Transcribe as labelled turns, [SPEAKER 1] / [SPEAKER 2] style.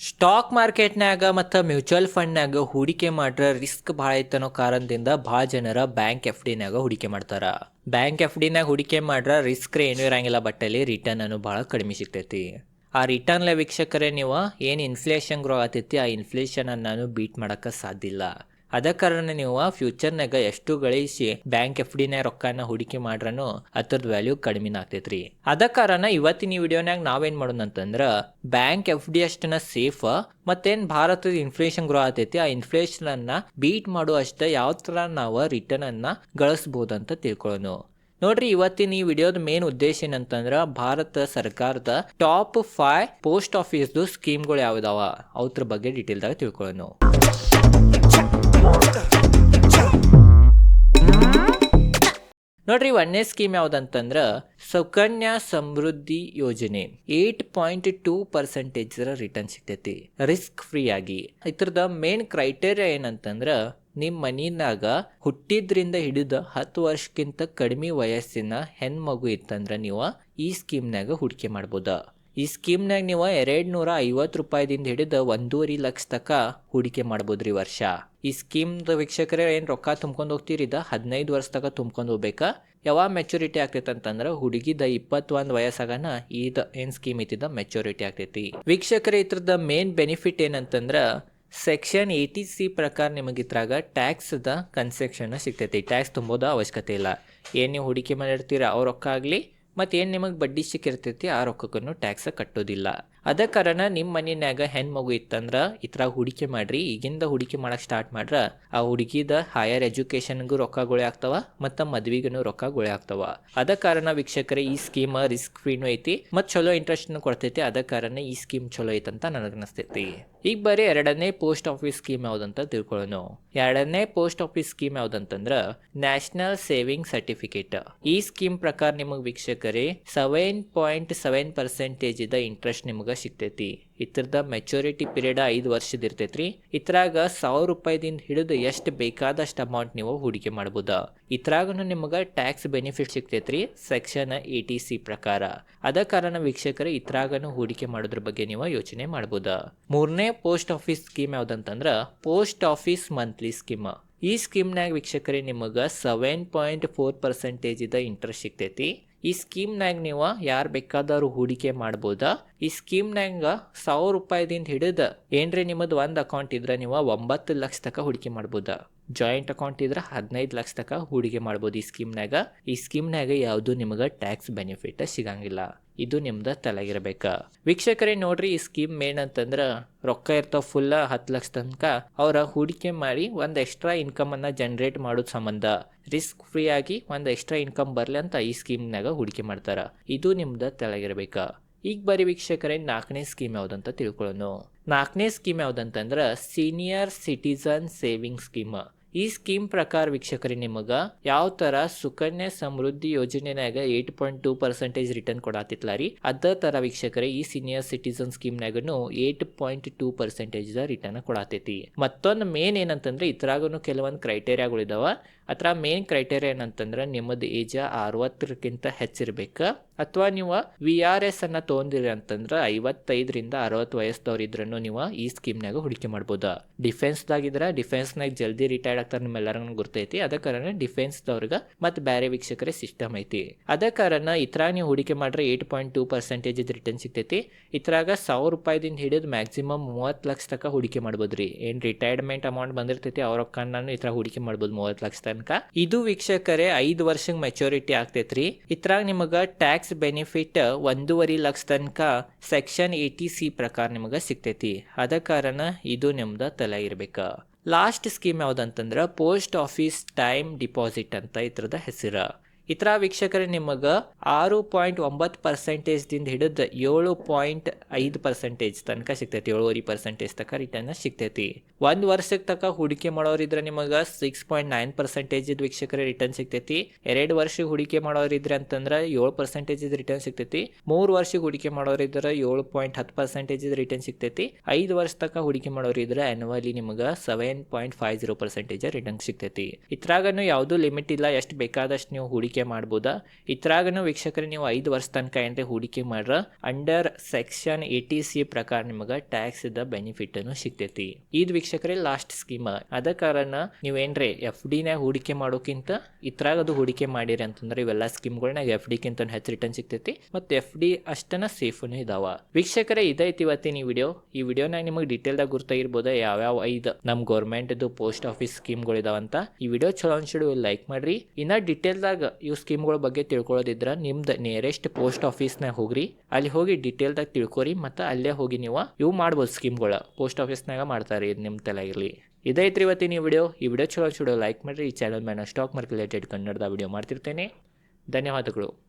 [SPEAKER 1] Stock ಮಾರ್ಕೆಟ್ನ್ಯಾಗ ಮತ್ತು mutual ಫಂಡ್ನ್ಯಾಗ ಹೂಡಿಕೆ ಮಾಡ್ರ ರಿಸ್ಕ್ ಭಾಳ ಐತನೋ ಕಾರಣದಿಂದ ಭಾಳ ಜನರ ಬ್ಯಾಂಕ್ ಎಫ್ ಡಿನ್ಯಾಗ ಹೂಡಿಕೆ ಮಾಡ್ತಾರ. ಬ್ಯಾಂಕ್ ಎಫ್ ಡಿನ್ಯಾಗ ಹೂಡಿಕೆ ಮಾಡ್ರ ರಿಸ್ಕ್ ಏನೂ ಇರಂಗಿಲ್ಲ ಬಟ್ ಅಲ್ಲಿ ರಿಟರ್ನ್ ಅನ್ನು ಭಾಳ ಕಡಿಮೆ ಸಿಗ್ತೈತಿ. ಆ ರಿಟರ್ನ್ ರಿಟರ್ನ್ಲೆ ವೀಕ್ಷಕರೇ ನೀವು ಏನು ಇನ್ಫ್ಲೇಷನ್ ಗ್ರೋ ಆಗ್ತೈತಿ ಆ ಇನ್ಫ್ಲೇಷನ್ ಅನ್ನು ಬೀಟ್ ಮಾಡೋಕ್ಕೆ ಸಾಧ್ಯ ಇಲ್ಲ. ಅದ ಕಾರಣ ನೀವು ಫ್ಯೂಚರ್ನಾಗ ಎಷ್ಟು ಗಳಿಸಿ ಬ್ಯಾಂಕ್ ಎಫ್ ಡಿನ ರೊಕ್ಕನ ಹೂಡಿಕೆ ಮಾಡ್ರನು ಅದ್ರದ್ದು ವ್ಯಾಲ್ಯೂ ಕಡಿಮೆ ಆಗ್ತೈತ್ರಿ. ಅದ ಕಾರಣ ಇವತ್ತಿನ ಈ ವಿಡಿಯೋನಾಗ ನಾವೇನ್ ಮಾಡೋಣ ಅಂತಂದ್ರ ಬ್ಯಾಂಕ್ ಎಫ್ ಡಿ ಅಷ್ಟನ ಸೇಫ್ ಮತ್ತೇನ್ ಭಾರತದ ಇನ್ಫ್ಲೇಷನ್ ಗ್ರೋ ಆತೈತಿ ಆ ಇನ್ಫ್ಲೇಷನ್ ಅನ್ನ ಬೀಟ್ ಮಾಡುವಷ್ಟ ಯಾವ ತರ ನಾವು ರಿಟರ್ನ್ ಅನ್ನ ಅಂತ ತಿಳ್ಕೊಳ್ಳೋಣ ನೋಡ್ರಿ ಇವತ್ತಿನ ಈ ವಿಡಿಯೋದ ಮೇನ್ ಉದ್ದೇಶ ಏನಂತಂದ್ರ ಭಾರತ ಸರ್ಕಾರದ ಟಾಪ್ ಫೈವ್ ಪೋಸ್ಟ್ ಆಫೀಸ್ದು ಸ್ಕೀಮ್ಗಳು ಯಾವ್ದಾವ? ಅವ್ರ ಬಗ್ಗೆ ಡೀಟೇಲ್ದಾಗ ತಿಳ್ಕೊಳ್ಳೋಣ ನೋಡ್ರಿ, ಒಂದನೇ ಸ್ಕೀಮ್ ಯಾವ್ದಂತಂದ್ರ ಸುಕನ್ಯಾ ಸಮೃದ್ಧಿ ಯೋಜನೆ. Eight point two percentage return ಸಿಗ್ತೈತಿ. ರಿಸ್ಕ್ ಫ್ರೀ ಆಗಿ. ಇದ್ರದ ಮೇನ್ ಕ್ರೈಟೇರಿಯಾ ಏನಂತಂದ್ರ ನಿಮ್ಮ ಮನಿನಾಗ ಹುಟ್ಟಿದ್ರಿಂದ ಹಿಡಿದ ಹತ್ತು ವರ್ಷಕ್ಕಿಂತ ಕಡಿಮೆ ವಯಸ್ಸಿನ ಹೆಣ್ಮಗು ಇತ್ತಂದ್ರ ನೀವು ಈ ಸ್ಕೀಮ್ನಾಗ ಹೂಡಿಕೆ ಮಾಡ್ಬೋದ. ಈ ಸ್ಕೀಮ್ನಾಗ ನೀವು ಎರಡು ನೂರ ಐವತ್ತು ರೂಪಾಯಿದಿಂದ ಹಿಡಿದು ಒಂದೂವರೆ ಲಕ್ಷ ತಕ ಹೂಡಿಕೆ ಮಾಡ್ಬೋದ್ರಿ ವರ್ಷ. ಈ ಸ್ಕೀಮ್ದು ವೀಕ್ಷಕರೇ, ಏನು ರೊಕ್ಕ ತುಂಬ್ಕೊಂಡು ಹೋಗ್ತೀರಿ? ಇದ ಹದಿನೈದು ವರ್ಷದಾಗ ತುಂಬ್ಕೊಂಡು ಹೋಗ್ಬೇಕಾ? ಯಾವಾಗ ಮೆಚುರಿಟಿ ಆಗ್ತೈತೆ ಅಂತಂದ್ರೆ ಹುಡುಗಿದ ಇಪ್ಪತ್ತೊಂದು ವಯಸ್ಸಾಗನ ಈದ ಏನು ಸ್ಕೀಮ್ ಐತಿದ ಮೆಚುರಿಟಿ ಆಗ್ತೈತಿ. ವೀಕ್ಷಕರೇ ಇದ್ರದ ಮೇನ್ ಬೆನಿಫಿಟ್ ಏನಂತಂದ್ರೆ ಸೆಕ್ಷನ್ ಏಯ್ಟಿ ಸಿ ಪ್ರಕಾರ ನಿಮಗೆ ಇದ್ರಾಗ ಟ್ಯಾಕ್ಸ್ದ ಕನ್ಸೆಕ್ಷನ್ ಸಿಗ್ತೈತಿ. ಟ್ಯಾಕ್ಸ್ ತುಂಬೋದ ಅವಶ್ಯಕತೆ ಇಲ್ಲ. ಏನು ನೀವು ಹೂಡಿಕೆ ಮಾಡಿರ್ತೀರ ಅವ್ರ ರೊಕ್ಕ ಆಗಲಿ ಮತ್ತು ಏನು ನಿಮಗೆ ಬಡ್ಡಿ ಸಿಕ್ಕಿರ್ತೈತಿ, ಆ ರೊಕ್ಕಕ್ಕೂ ಟ್ಯಾಕ್ಸ್ ಕಟ್ಟೋದಿಲ್ಲ. ಅದ ಕಾರಣ ನಿಮ್ಮ ಮನೆಯಾಗ ಹೆಣ್ಮಗು ಇತ್ತಂದ್ರ ಇತರ ಹೂಡಿಕೆ ಮಾಡ್ರಿ, ಈಗಿಂದ ಹೂಡಿಕೆ ಮಾಡಕ್ಕೆ ಸ್ಟಾರ್ಟ್ ಮಾಡ್ರ, ಆ ಹುಡುಗಿದ ಹೈಯರ್ ಎಜುಕೇಷನ್ಗೂ ಗುಳೆ ಆಗ್ತಾವ ಮತ್ತು ಮದ್ವಿಗೂ ರೊಕ್ಕಗಳೇ ಆಗ್ತಾವ. ಅದ ಕಾರಣ ವೀಕ್ಷಕರೇ, ಈ ಸ್ಕೀಮ್ ರಿಸ್ಕ್ ಫ್ರೀನು ಐತಿ ಮತ್ತು ಚಲೋ ಇಂಟ್ರೆಸ್ಟ್ನು ಕೊಡ್ತೈತಿ. ಅದ ಕಾರಣ ಈ ಸ್ಕೀಮ್ ಚಲೋ ಐತಂತ ನನಗೆ ಅನಸ್ತೈತಿ ಈಗ ಬರೀ ಎರಡನೇ ಪೋಸ್ಟ್ ಆಫೀಸ್ ಸ್ಕೀಮ್ ಯಾವ್ದಂತ ತಿಳ್ಕೊಳ್ಳೋಣ ಎರಡನೇ ಪೋಸ್ಟ್ ಆಫೀಸ್ ಸ್ಕೀಮ್ ಯಾವ್ದಂತಂದ್ರ ನ್ಯಾಷನಲ್ ಸೇವಿಂಗ್ ಸರ್ಟಿಫಿಕೇಟ್ ಈ ಸ್ಕೀಮ್ ಪ್ರಕಾರ ನಿಮಗೆ ವೀಕ್ಷಕರೇ ಸೆವೆನ್ ಪಾಯಿಂಟ್ ಸೆವೆನ್ ಪರ್ಸೆಂಟೇಜ್ ಇದ ಇಂಟ್ರೆಸ್ಟ್ ನಿಮಗೆ ಸಿಗ್ತೈತಿ. ಇತರದ ಮೆಚುರಿಟಿ ಪೀರಿಯಡ್ ಐದು ವರ್ಷದ ಇರ್ತೈತ್ರಿ. ಇತರಾಗ ಸಾವಿರ ರೂಪಾಯಿದಿಂದ ಹಿಡಿದು ಎಷ್ಟು ಬೇಕಾದಷ್ಟು ಅಮೌಂಟ್ ನೀವು ಹೂಡಿಕೆ ಮಾಡ್ಬೋದ. ಇತರಾಗೂ ನಿಮಗೆ ಟ್ಯಾಕ್ಸ್ ಬೆನಿಫಿಟ್ ಸಿಗ್ತೈತ್ರಿ ಸೆಕ್ಷನ್ ಏಟಿ ಸಿ ಪ್ರಕಾರ. ಅದ ಕಾರಣ ವೀಕ್ಷಕರು ಇತರಾಗನು ಹೂಡಿಕೆ ಮಾಡೋದ್ರ ಬಗ್ಗೆ ನೀವು ಯೋಚನೆ ಮಾಡ್ಬೋದು. ಮೂರನೇ ಪೋಸ್ಟ್ ಆಫೀಸ್ ಸ್ಕೀಮ್ ಯಾವ್ದಂತಂದ್ರ ಪೋಸ್ಟ್ ಆಫೀಸ್ ಮಂತ್ಲಿ ಸ್ಕೀಮ್ ಈ ಸ್ಕೀಮ್ನಾಗ ವೀಕ್ಷಕರೇ, ನಿಮಗೆ seven point four percentage interest ಸಿಗ್ತೈತಿ. ಈ ಸ್ಕೀಮ್ನಾಗ ನೀವು ಯಾರು ಬೇಕಾದರೂ ಹೂಡಿಕೆ ಮಾಡ್ಬೋದಾ? ಈ ಸ್ಕೀಮ್ನಾಗ ಸಾವಿರ ರೂಪಾಯಿದಿಂದ ಹಿಡಿದು ಏನ್ರಿ ನಿಮ್ಮದು ಒಂದು ಅಕೌಂಟ್ ಇದ್ರೆ ನೀವು ಒಂಬತ್ತು ಲಕ್ಷ ತಕ ಹೂಡಿಕೆ ಮಾಡ್ಬೋದಾ? ಜಾಯಿಂಟ್ ಅಕೌಂಟ್ ಇದ್ರೆ ಹದಿನೈದು ಲಕ್ಷ ತಕ ಹೂಡಿಕೆ ಮಾಡ್ಬೋದು ಈ ಸ್ಕೀಮ್ನಾಗ. ಈ ಸ್ಕೀಮ್ನಾಗ ಯಾವುದು ನಿಮಗೆ ಟ್ಯಾಕ್ಸ್ ಬೆನಿಫಿಟ್ ಸಿಗಂಗಿಲ್ಲ. ಇದು ನಿಮ್ದು ತಲೆಗಿರ್ಬೇಕ. ವೀಕ್ಷಕರೇ, ನೋಡ್ರಿ, ಈ ಸ್ಕೀಮ್ ಮೇನ್ ಅಂತಂದ್ರ ರೊಕ್ಕ ಇರ್ತಾವ ಫುಲ್ ಹತ್ತು ಲಕ್ಷ ತನಕ ಅವರ ಹೂಡಿಕೆ ಮಾಡಿ ಒಂದು ಎಕ್ಸ್ಟ್ರಾ ಇನ್ಕಮ್ ಅನ್ನ ಜನರೇಟ್ ಮಾಡೋದ್ ಸಂಬಂಧ. ರಿಸ್ಕ್ ಫ್ರೀ ಆಗಿ ಒಂದು ಎಕ್ಸ್ಟ್ರಾ ಇನ್ಕಮ್ ಬರಲಿ ಅಂತ ಈ ಸ್ಕೀಮ್ನಾಗ ಹೂಡಿಕೆ ಮಾಡ್ತಾರ. ಇದು ನಿಮ್ದು ತಲೆಗಿರ್ಬೇಕ. ಈಗ ಬರೀ ವೀಕ್ಷಕರೇ, ನಾಲ್ಕನೇ ಸ್ಕೀಮ್ ಯಾವ್ದಂತ ತಿಳ್ಕೊಳ್ಳೋಣ ನಾಲ್ಕನೇ ಸ್ಕೀಮ್ ಯಾವ್ದಂತಂದ್ರ ಸೀನಿಯರ್ ಸಿಟಿಸನ್ ಸೇವಿಂಗ್ ಸ್ಕೀಮ್ ಈ ಸ್ಕೀಮ್ ಪ್ರಕಾರ ವೀಕ್ಷಕರಿ, ನಿಮಗೆ ಯಾವ ತರ Sukanya Samriddhi ಯೋಜನೆನಾಗ eight point two percentage return ಕೊಡಾತಿತ್ಲ ರೀ, ಅದ ತರ ವೀಕ್ಷಕರೇ, ಈ senior citizen ಸ್ಕೀಮ್ನಾಗನು eight point two percentage return ಕೊಡಾತೈತಿ. ಮತ್ತೊಂದು ಮೇನ್ ಏನಂತಂದ್ರೆ, ಇದ್ರಾಗನು ಕೆಲವೊಂದು ಕ್ರೈಟೇರಿಯಾಗಳು ಅತ್ರ ಮೇನ್ ಕ್ರೈಟೇರಿಯಾ ಏನಂತಂದ್ರೆ ನಿಮ್ಮದು ಏಜ ಅರವತ್ತರಕ್ಕಿಂತ ಹೆಚ್ಚಿರ್ಬೇಕು. ಅಥವಾ ನೀವು ವಿ ಆರ್ ಎಸ್ ಅನ್ನ ತೊಗೊಂಡಿರಿ ಅಂತಂದ್ರೆ ಐವತ್ತೈದರಿಂದ ಅರವತ್ತು ವಯಸ್ಸದವ್ರು ಇದ್ರೂ ನೀವು ಈ ಸ್ಕೀಮ್ನಾಗ ಹೂಡಿಕೆ ಮಾಡ್ಬೋದು. ಡಿಫೆನ್ಸ್ದಾಗಿದ್ರೆ ಡಿಫೆನ್ಸ್ನಾಗ ಜಲ್ದಿ ರಿಟೈರ್ಡ್ ಆಗ್ತಾರೆ ನಿಮ್ಮೆಲ್ಲರಿಗೂ ಗೊತ್ತೈತಿ ಅದ ಕಾರಣ ಡಿಫೆನ್ಸ್ದವ್ರಿಗೆ ಮತ್ತು ಬೇರೆ ವೀಕ್ಷಕರ ಸಿಸ್ಟಮ್ ಐತಿ. ಅದ ಕಾರಣ ಇತರ ನೀವು ಹೂಡಿಕೆ ಮಾಡ್ರೆ eight point two percentage return ಸಿಗ್ತೈತಿ. ಇತ್ರಾಗ ಸಾವಿರ ರೂಪಾಯಿದಿಂದ ಹಿಡಿದು ಮ್ಯಾಕ್ಸಿಮಮ್ ಮೂವತ್ತು ಲಕ್ಷ ತನಕ ಹೂಡಿಕೆ ಮಾಡ್ಬೋದ್ರಿ. ಏನು ರಿಟೈರ್ಮೆಂಟ್ ಅಮೌಂಟ್ ಬಂದಿರ್ತೈತಿ ಅವ್ರ ರೊಕ್ಕನ ಇತ್ರ ಹೂಡಿಕೆ ಮಾಡ್ಬೋದು ಮೂವತ್ತು ಲಕ್ಷ ಇದು ವೀಕ್ಷಕರೇ ಐದು ವರ್ಷಕ್ಕೆ ಮೆಚುರಿಟಿ ಆಗ್ತೈತ್ರಿ. ಇತ್ರಾಗ ನಿಮಗೆ ಟ್ಯಾಕ್ಸ್ ಬೆನಿಫಿಟ್ ಒಂದೂವರೆ ಲಕ್ಷ ತನಕ ಸೆಕ್ಷನ್ ಏಟಿ ಸಿ ಪ್ರಕಾರ ನಿಮಗೆ ಸಿಗ್ತೈತಿ. ಅದ ಕಾರಣ ಇದು ನಿಮ್ದ ತಲೆ ಇರ್ಬೇಕ. ಲಾಸ್ಟ್ ಸ್ಕೀಮ್ ಯಾವ್ದಂತಂದ್ರ ಪೋಸ್ಟ್ ಆಫೀಸ್ ಟೈಮ್ ಡಿಪಾಸಿಟ್ ಅಂತ ಇದ್ರದ ಹೆಸರು. ಇತರ ವೀಕ್ಷಕರೇ, ನಿಮಗೆ ಆರು ಪಾಯಿಂಟ್ ಒಂಬತ್ತು ಪರ್ಸೆಂಟೇಜ್ದಿಂದ ಹಿಡಿದು ಏಳು ಪಾಯಿಂಟ್ ಐದು ಪರ್ಸೆಂಟೇಜ್ ತನಕ ಸಿಗ್ತೈತಿ, ಏಳುವರೆ ಪರ್ಸೆಂಟೇಜ್ ತನಕ ರಿಟರ್ನ್ ಸಿಗ್ತೈತಿ. ಒಂದು ವರ್ಷಕ್ಕೆ ತಕ್ಕ ಹೂಡಿಕೆ ಮಾಡೋರಿದ್ರೆ ನಿಮಗೆ ಸಿಕ್ಸ್ ಪಾಯಿಂಟ್ ನೈನ್ ಪರ್ಸೆಂಟೇಜ್ ವೀಕ್ಷಕರ ರಿಟರ್ನ್ ಸಿಗ್ತೈತಿ. ಎರಡು ವರ್ಷ ಹೂಡಿಕೆ ಮಾಡೋರಿದ್ರೆ ಅಂತಂದ್ರೆ ಏಳು ಪರ್ಸೆಂಟೇಜ್ ರಿಟರ್ನ್ ಸಿಗ್ತೈತಿ. ಮೂರು ವರ್ಷ ಹೂಡಿಕೆ ಮಾಡೋರಿದ್ರೆ ಏಳು ಪಾಯಿಂಟ್ ಹತ್ತು ಪರ್ಸೆಂಟೇಜ್ ರಿಟರ್ನ್ ಸಿಗ್ತೈತಿ. ಐದು ವರ್ಷ ತನಕ ಹೂಡಿಕೆ ಮಾಡೋರಿದ್ರೆ ಆನ್ಯುವಲಿ ನಿಮಗೆ seven point five zero percentage return ಸಿಗ್ತೈತಿ. ಇದ್ರಾಗನು ಯಾವುದೂ ಲಿಮಿಟ್ ಇಲ್ಲ, ಎಷ್ಟು ಬೇಕಾದಷ್ಟು ನೀವು ಹೂಡಿಕೆ ಹೂಡಿಕೆ ಮಾಡ್ಬೋದಾ? ಇದ್ರಾಗನು ವೀಕ್ಷಕರೇ, ನೀವು ಐದು ವರ್ಷ ತನಕ ಏನ್ರಿ ಹೂಡಿಕೆ ಮಾಡ್ರ? ಅಂಡರ್ ಸೆಕ್ಷನ್ ಏಟಿ ಸಿ ಪ್ರಕಾರ ನಿಮಗೆ ಟ್ಯಾಕ್ಸ್ ಇದ್ದ ಬೆನಿಫಿಟ್ ಅನ್ನು ಸಿಗ್ತೈತಿ. ಇದು ವೀಕ್ಷಕರೇ ಲಾಸ್ಟ್ ಸ್ಕೀಮ್ ಅದ ಕಾರಣ ನೀವೇನ್ರಿ ಎಫ್ ಡಿನಾಗ ಹೂಡಿಕೆ ಮಾಡೋಕ್ಕಿಂತ ಇದ್ರಾಗ ಅದು ಹೂಡಿಕೆ ಮಾಡಿರಿ ಅಂತಂದ್ರೆ ಇವೆಲ್ಲ ಸ್ಕೀಮ್ಗಳನ್ನಾಗ ಎಫ್ ಕಿಂತ ಹೆಚ್ಚು ರಿಟರ್ನ್ ಸಿಗ್ತೈತಿ. ಮತ್ತೆ ಎಫ್ ಡಿ ಅಷ್ಟನ ಸೇಫ್ನು ಇದಾವ. ವೀಕ್ಷಕರೇ ಇದೈತಿ ಇವತ್ತಿನ ಈ ವಿಡಿಯೋ ಈ ವಿಡಿಯೋನಾಗ ನಿಮಗೆ ಡೀಟೇಲ್ದಾಗ ಗುರ್ತಾಗಿರ್ಬೋದು ಯಾವ್ಯಾವ ಐದು ನಮ್ಮ ಗೌರ್ಮೆಂಟ್ದು ಪೋಸ್ಟ್ ಆಫೀಸ್ ಸ್ಕೀಮ್ಗಳು ಇದಾವಂತ. ಈ ವಿಡಿಯೋ ಚಲೋ ಅನ್ಸಿಡು ಲೈಕ್ ಮಾಡ್ರಿ. ಇನ್ನ ಡೀಟೇಲ್ದಾಗ ಇವು ಸ್ಕೀಮ್ಗಳ ಬಗ್ಗೆ ತಿಳ್ಕೊಳ್ಳೋದಿದ್ರೆ ನಿಮ್ದು ನಿಯರೆಸ್ಟ್ ಪೋಸ್ಟ್ ಆಫೀಸ್ನಾಗ ಹೋಗ್ರಿ. ಅಲ್ಲಿ ಹೋಗಿ ಡೀಟೇಲ್ದಾಗ ತಿಳ್ಕೊರಿ ಮತ್ತು ಅಲ್ಲೇ ಹೋಗಿ ನೀವು ಇವು ಮಾಡ್ಬೋದು ಸ್ಕೀಮ್ಗಳ. ಪೋಸ್ಟ್ ಆಫೀಸ್ನಾಗ ಮಾಡ್ತಾರೆ ಇದು ನಿಮ್ಮ ತಲೆ ಇರಲಿ ಇದೈತ್ರಿ ಇವತ್ತಿನ ಈ ವಿಡಿಯೋ. ಈ ವಿಡಿಯೋ ಚಲೋ ಚಲೋ ಲೈಕ್ ಮಾಡಿರಿ. ಈ ಚಾನಲ್ ಮೇಲೆ ಸ್ಟಾಕ್ ಮಾರ್ಕೆಟ್ ರಿಲೇಟೆಡ್ ಕನ್ನಡದ ವಿಡಿಯೋ ಮಾಡ್ತಿರ್ತೇನೆ. ಧನ್ಯವಾದಗಳು.